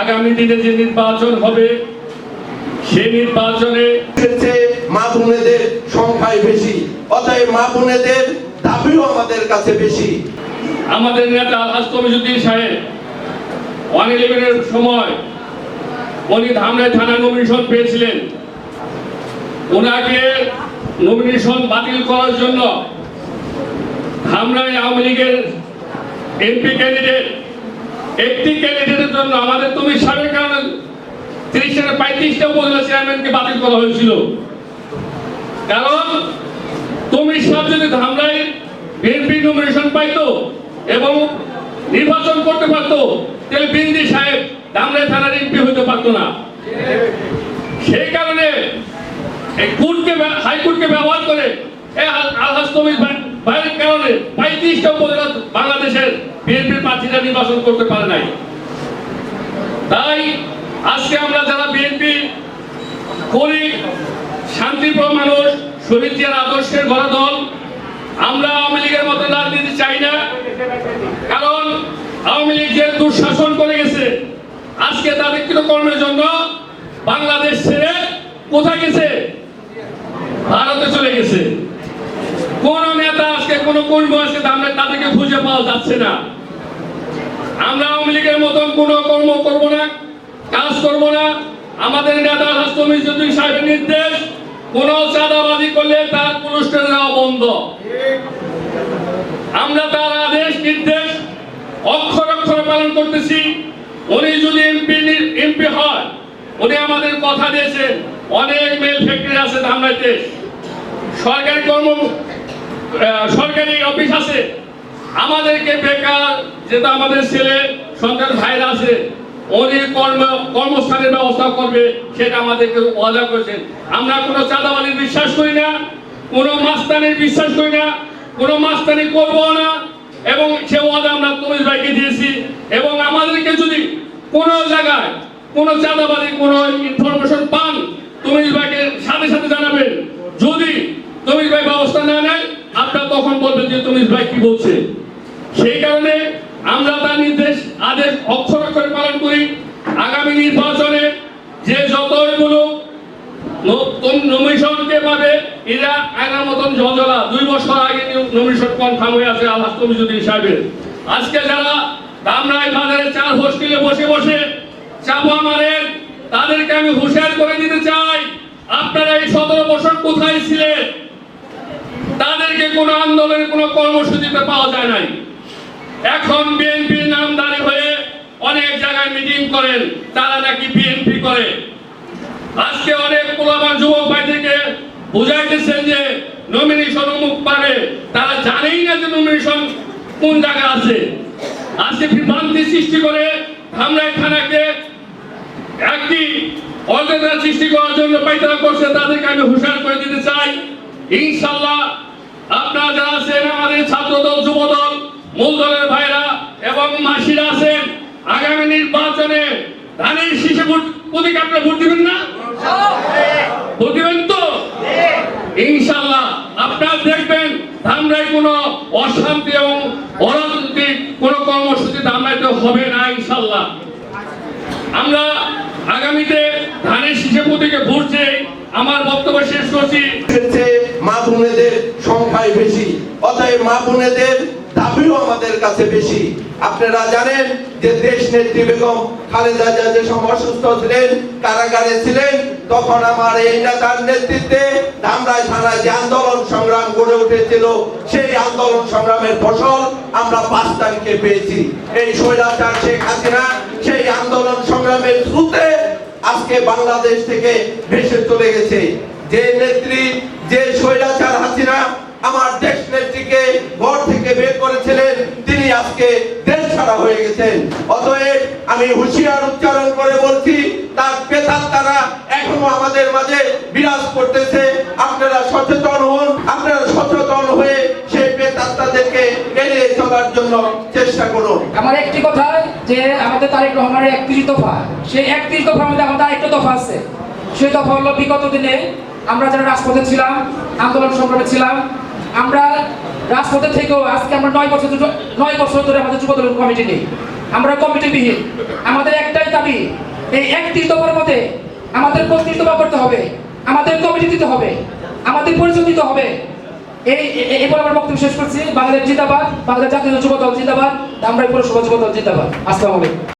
আগামী দিনে যে নির্বাচন হবে সেই নির্বাচনে মা বোনেদের সংখ্যাই বেশি অতএব মা বোনেদের দাবিও আমাদের কাছে বেশি। আমাদের নেতা আলহাজ সাহেব ওয়ান ইলেভেনের সময় উনি ধামরাই থানা নমিনেশন পেয়েছিলেন। ওনাকে নমিনেশন বাতিল করার জন্য ধামরাই আওয়ামী লীগের এমপি ক্যান্ডিডেট একটি ক্যান্ডিডেটের তুমি সাবেক কারণে তিরিশটা পঁয়ত্রিশটা উপজেলা চেয়ারম্যানকে বাতিল করা হয়েছিল। কারণ তুমি সব যদি ধামরাই বিএনপি নমিনেশন এবং নির্বাচন করতে পারতো, তাহলে বিন্দি সাহেব থানার এমপি পারতো না। সেই কারণে কোর্টকে হাইকোর্টকে ব্যবহার করে এই আল- আলহাজ ভাইয়ের কারণে পঁয়ত্রিশটা উপজেলা বাংলাদেশের বিএনপির প্রার্থীরা নির্বাচন করতে পারে নাই। তাই আজকে আমরা যারা বিএনপি করি শান্তিপ্রিয় মানুষ, শহীদ জিয়ার আদর্শের গড়া দল, আমরা আওয়ামী লীগের মতো রাজনীতি চাই না, কারণ আওয়ামী লীগ যে দুঃশাসন করে গেছে, আজকে তাদের কর্মের জন্য বাংলাদেশ ছেড়ে কোথায় গেছে? ভারতে চলে গেছে। কোন নেতা আজকে, কোন কর্মী আজকে আমরা তাদেরকে খুঁজে পাওয়া যাচ্ছে না। আমরা আওয়ামী লীগের মতন কোনো কাজ করব না। আমাদের নেতা হাস্তমিজুদ্দিন সাহেবের নির্দেশ, কোন চাঁদাবাজি করলে তার পুরস্কার দেওয়া বন্ধ। আমরা তার আদেশ, নির্দেশ অক্ষর অক্ষরে পালন করতেছি। উনি যদি এমপি এমপি হয়, উনি আমাদের কথা দিয়েছেন। অনেক মেল ফ্যাক্টরি আছে ধামরাইতে। সরকারি কর্ম সরকারি অফিস আছে। আমাদেরকে বেকার, যেটা আমাদের ছেলে, সন্তান ভাইরা আছে উনি কর্ম, কর্মস্থানের ব্যবস্থা করবে, সেটা আমাদেরকে ওয়াদা করেছেন। আমরা কোনো চাঁদাবাজির বিশ্বাস করি না, কোনো বিশ্বাস করি না, কোনো মাস্তানি না, এবং সে ওয়াদা আমরা ভাইকে দিয়েছি। এবং আমাদেরকে যদি কোনো জায়গায় কোনো কোনো ইনফরমেশন পান ভাইকে সাথে সাথে জানাবেন। যদি তমিজ ভাই ব্যবস্থা না নেয়, আপনারা তখন বলবেন যে তমিজ ভাই কি বলছে। সেই কারণে আমরা তার নির্দেশ, আদেশ অক্ষর অক্ষরে পালন করি আগামী নির্বাচনে যে যতই বলুক নমিশনকে পাবে এরা আয়নার মতন জজলা দুই বছর আগে নমিশন কনফার্ম হয়ে আছে, আল্লাহ তমিজুদ্দিন সাহেবের। আজকে যারা দামরাই বাজারে চার হোস্টেলে বসে বসে চাপা মারেন, তাদেরকে আমি হুঁশিয়ার করে দিতে চাই, আপনারা এই সতেরো বছর কোথায় ছিলেন? তাদেরকে কোনো আন্দোলনের কোনো কর্মসূচিতে পাওয়া যায় নাই। এখন বিএনপির নামদারি হয়ে অনেক জায়গায় মিটিং করেন, তারা নাকি বিএনপি করে। আজকে অনেক পোলাবান যুবক ভাই থেকে বুঝাইতেছেন যে নমিনেশন অমুক পাবে তারা জানেই না যে নমিনেশন কোন জায়গায় আছে। আজকে বিভ্রান্তি সৃষ্টি করে একটি অযোধ্যা সৃষ্টি করার জন্য পাইতারা করছে তাদেরকে আমি হুঁশিয়ার করে দিতে চাই। ইনশাল্লাহ আপনারা যারা আছেন আমাদের ছাত্রদল যুবদল মূল দলের ভাইরা এবং মাসিরা আছেন আগামী নির্বাচনে ধানের শীষে ভোট প্রতীক আপনারা ভোট দিবেন না? ভোট দিবেন তো? ইনশাল্লাহ আপনারা দেখবেন ধামরাই কোনো অশান্তি এবং অরাজনৈতিক কোনো কর্মসূচি ধামরাইতে হবে না ইনশাল্লাহ আমরা আগামীতে ধানের শীষে প্রতীকে ভোট আমার বক্তব্য শেষ করছি। মা বোনেদের সংখ্যাই বেশি, অতএব মা বোনেদের দাবিও আমাদের কাছে বেশি। আপনারা জানেন যে দেশ নেত্রী বেগম খালেদা জিয়া যে সময় অসুস্থ ছিলেন, কারাগারে ছিলেন, তখন আমার এই নেতার নেতৃত্বে আন্দোলন সংগ্রাম গড়ে উঠেছিল, সেই আন্দোলন সংগ্রামের ফসল আমরা পাঁচ তারিখে পেয়েছি। এই স্বৈরাচার শেখ হাসিনা সেই আন্দোলন সংগ্রামের থ্রুতে আজকে বাংলাদেশ থেকে ভেসে চলে গেছে। যে নেত্রী, যে স্বৈরাচার হাসিনা আমার দেশ নেত্রীকে ঘর থেকে বের করেছিলেন, তিনি আজকে দেশ ছাড়া হয়ে গেছেন। অতএব আমি হুঁশিয়ার উচ্চারণ করে বলছি, তার পেতার তারা এখনও আমাদের মাঝে বিরাজ করতেছে। আপনারা সচেতন চলার জন্য চেষ্টা করুন। আমার একটি কথা যে আমাদের তারেক রহমানের একত্রিশ দফা, সেই একত্রিশ দফার মধ্যে আমাদের আরেকটা দফা আছে। সেই দফা হলো বিগত দিনে আমরা যারা রাজপথে ছিলাম, আন্দোলন সংগ্রামে ছিলাম, আমরা রাজপথে থেকেও আজকে আমরা নয় বছর নয় বছর ধরে আমাদের যুব দলের কমিটি নেই। আমরা কমিটিবিহীন। আমাদের একটাই দাবি, এই একত্রিশ দফার মধ্যে আমাদের দফা করতে হবে, আমাদের কমিটি দিতে হবে, আমাদের পরিচয় দিতে হবে। এই এরপর আমার বক্তব্য শেষ করছি। বাংলাদেশ জিন্দাবাদ, বাংলাদেশ জাতীয় যুব দল জিন্দাবাদ আমরা সভা যুব দল জিন্দাবাদ। আসসালামু আলাইকুম।